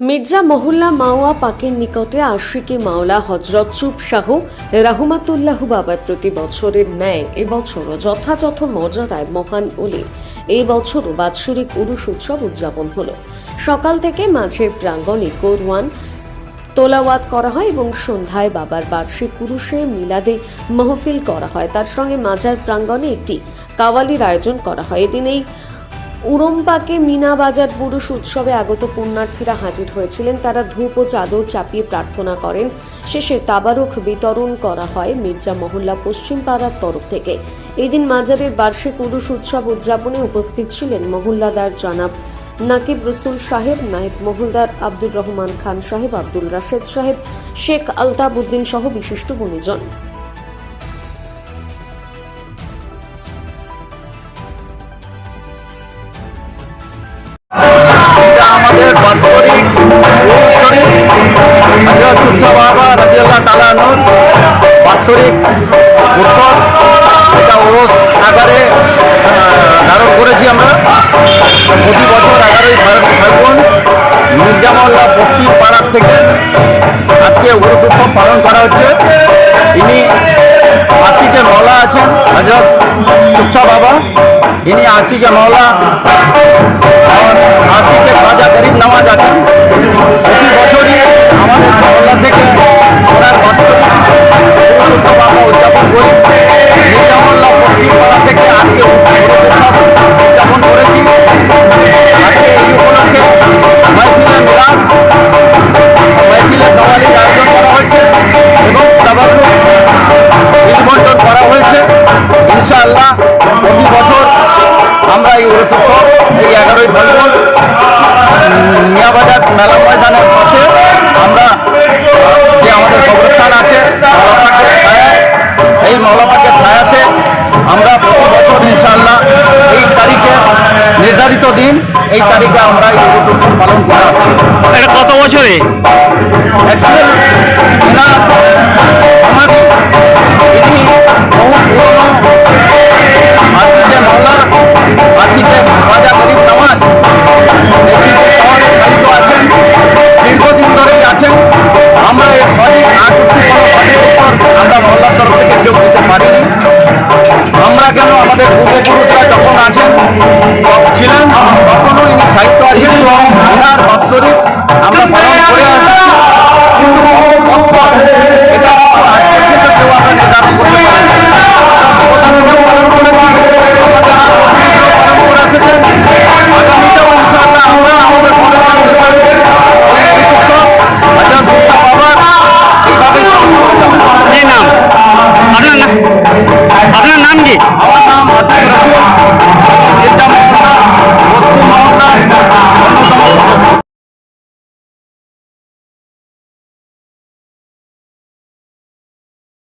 মির্জা মহল্লা মাওয়া পাকের নিকটে আশিকি মাওলা হজরত চুপ শাহ রাহমাতুল্লাহ বাবার প্রতি বছরের ন্যায় এবছরও যথাযথ মর্যাদায় মহান অলির এই বছরও বাৎসরিক উরুষ উৎসব উদযাপন হলো। সকাল থেকে মাঝের প্রাঙ্গণে কোরওয়ান তোলাওয়াত করা হয় এবং সন্ধ্যায় বাবার বার্ষিক পুরুষে মিলাদে মহফিল করা হয়। তার সঙ্গে মাজার প্রাঙ্গণে একটি কাওয়ালির আয়োজন করা হয়। এদিন এই উড়ম্পাকে মিনা বাজার পুরুষ উৎসবে আগত পুণ্যার্থীরা হাজির হয়েছিলেন। তারা ধূপ ও চাদর চাপিয়ে প্রার্থনা করেন। শেষে তাবারক বিতরণ করা হয় মির্জা মহল্লা পশ্চিম পাড়ার তরফ থেকে। এদিন মাজারের বার্ষিক পুরুষ উৎসব উদযাপনে উপস্থিত ছিলেন মহল্লাদার জনাব নাকিব রসুল সাহেব, নায়েব মহলদার আব্দুর রহমান খান সাহেব, আব্দুল রাশেদ সাহেব, শেখ আলতাব উদ্দিন সহ বিশিষ্ট গুণীজন। হজরত চুপসা বাবা রাজিয়াল্লাহ তালানুর বাৎসরিক উৎসব। এটা ওরস আকারে ধারণ করেছি আমরা। প্রতি বছর এগারোই ফাল্গুন মির্জামল্লা পশ্চিম পাড়ার থেকে আজকে ওরস উৎসব পালন করা হচ্ছে। ইনি আশিকে মৌলা আছেন, হজরত চুপসা বাবা। ইনি আশিকে মৌলা ইনশাআল্লাহ প্রতি বছর আমরা এই উড়োৎসব এই এগারোই ফাল্গুন মিয়াবাজার মেলা ময়দানের পাশে আমরা যে আমাদের কবরস্থান আছে মলাপাকের ছায়া এই মলাপাকের ছায়াতে আমরা প্রতি বছর ইনশাআল্লাহ এই তারিখে নির্ধারিত দিন এই তারিখে আমরা এই উড়োৎসব পালন করে আসছি। এটা কত বছরে? మౌన మధ్యగ్రహం నిత్యమైన వస్తు మౌన అన్నతమ సదస్సు